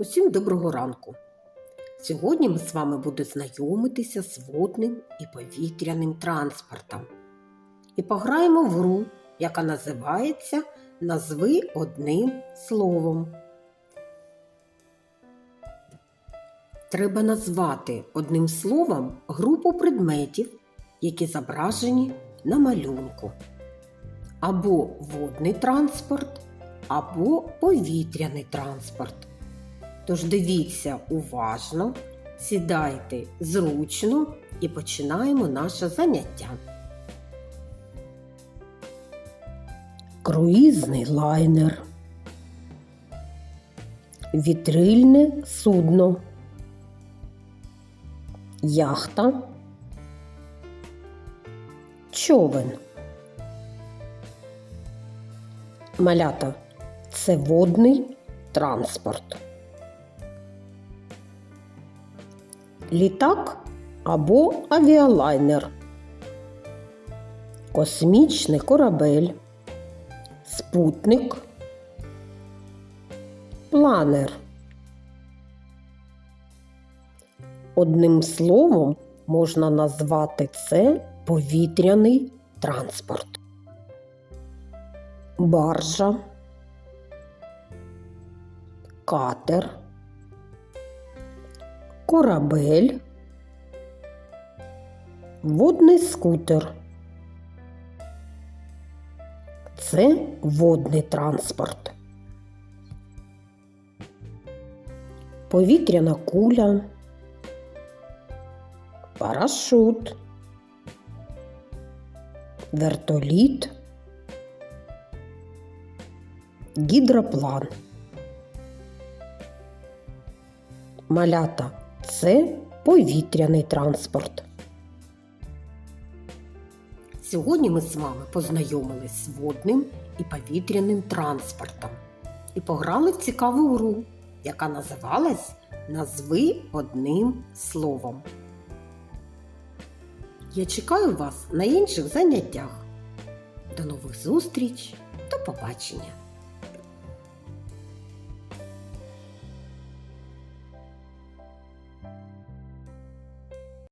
Усім доброго ранку! Сьогодні ми з вами будемо знайомитися з водним і повітряним транспортом. І пограємо в гру, яка називається Назви одним словом. Треба назвати одним словом групу предметів, які зображені на малюнку. Або водний транспорт, або повітряний транспорт. Тож дивіться уважно, сідайте зручно і починаємо наше заняття. Круїзний лайнер. Вітрильне судно. Яхта. Човен. Малята це водний транспорт. Літак або авіалайнер. Космічний корабель. Спутник. Планер. Одним словом можна назвати це повітряний транспорт. Баржа. Катер. Корабель. Водний скутер. Це водний транспорт. Повітряна куля. Парашут. Вертоліт. Гідроплан. Малята це повітряний транспорт. Сьогодні ми з вами познайомились з водним і повітряним транспортом і пограли в цікаву гру, яка називалась Назви одним словом. Я чекаю вас на інших заняттях. До нових зустріч, до побачення!